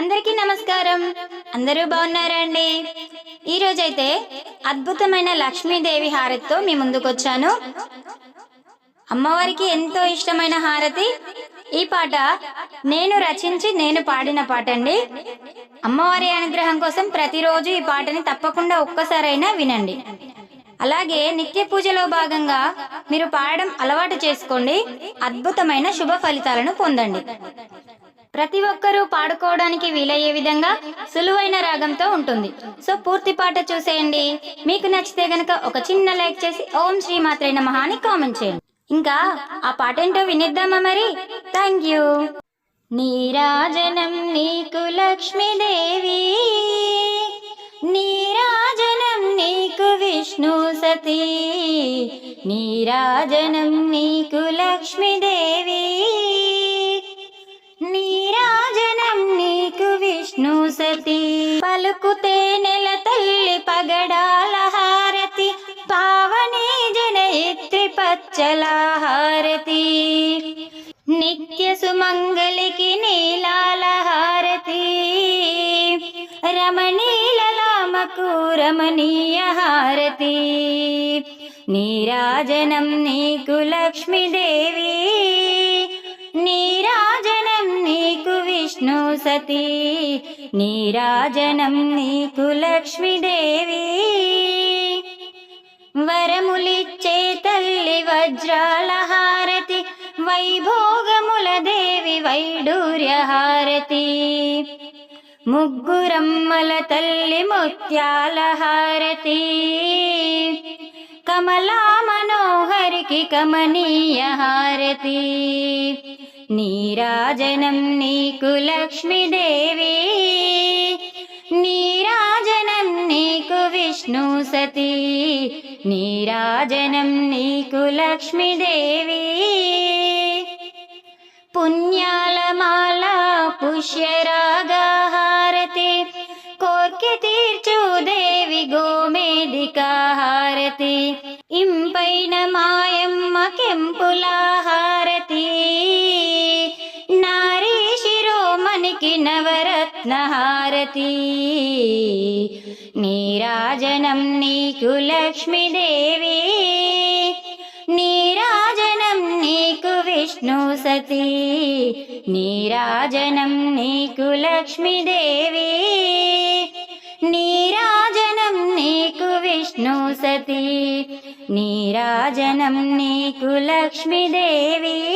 అందరికీ నమస్కారం. అందరూ బాగున్నారా అండి ఈరోజైతే అద్భుతమైన లక్ష్మీదేవి హారతితో మీ ముందుకొచ్చాను. అమ్మవారికి ఎంతో ఇష్టమైన హారతి. ఈ పాట నేను రచించి నేను పాడిన పాట అండి అమ్మవారి అనుగ్రహం కోసం ప్రతిరోజు ఈ పాటని తప్పకుండా ఒక్కసారైనా వినండి. అలాగే నిత్య పూజలో భాగంగా మీరు పాడడం అలవాటు చేసుకోండి. అద్భుతమైన శుభ ఫలితాలను పొందండి. ప్రతి ఒక్కరూ పాడుకోవడానికి వీలయ్యే విధంగా సులువైన రాగంతో ఉంటుంది. సో పూర్తి పాట చూసేయండి. మీకు నచ్చితే గనక ఒక చిన్న లైక్ చేసి ఓం శ్రీ మాత్రైన మహాని కామెంట్ చేయండి. ఇంకా ఆ పాట ఏంటో వినిద్దామా మరి? Thank you. నీరాజనం నీకు లక్ష్మీదేవి నీరాజనం నీకు విష్ణు సతీ. నీరాజనం నీకు లక్ష్మీదేవి సతి పలుకుతే నెల తల్లి పగడాల హారతి. పావని జనయిత్రి పచ్చల హారతి. నిత్య సుమంగళికి నీలాల హారతి. రమణీలలామకు రమణీయ హారతి. నీరాజనం నీకు లక్ష్మీదేవి. నీరాజనం నీకు వి విష్ణు సతీ నీరాజనం నీకు లక్ష్మీదేవి. వరములిచ్చే తల్లి వజ్రాల హారతి వైభోగముల దేవి వైడూర్య హారతి ముగ్గురమ్మల తల్లి ముత్యాల హారతి కమలా మనోహరికి కమనీయ హారతి నీ నీరాజనం నీకు లక్ష్మీదేవి. నీరాజనం నీకు విష్ణు సతీ. నీరాజనం నీకు లక్ష్మీదేవి. పుణ్యాల మాల పుష్యరాగహారతి. కోర్కె తీర్చు దేవి గోమేదికారతి ఇంపైన మాయమ్మ కెంపుల रत्नहारती। नीराजनं नीकु लक्ष्मीदेवी। नीराजनं नीकुविष्णु सती। नीराजनं नीकु लक्ष्मीदेवी। नीराजनं नीकुविष्णु सती। नीराजनं नीकु लक्ष्मीदेवी।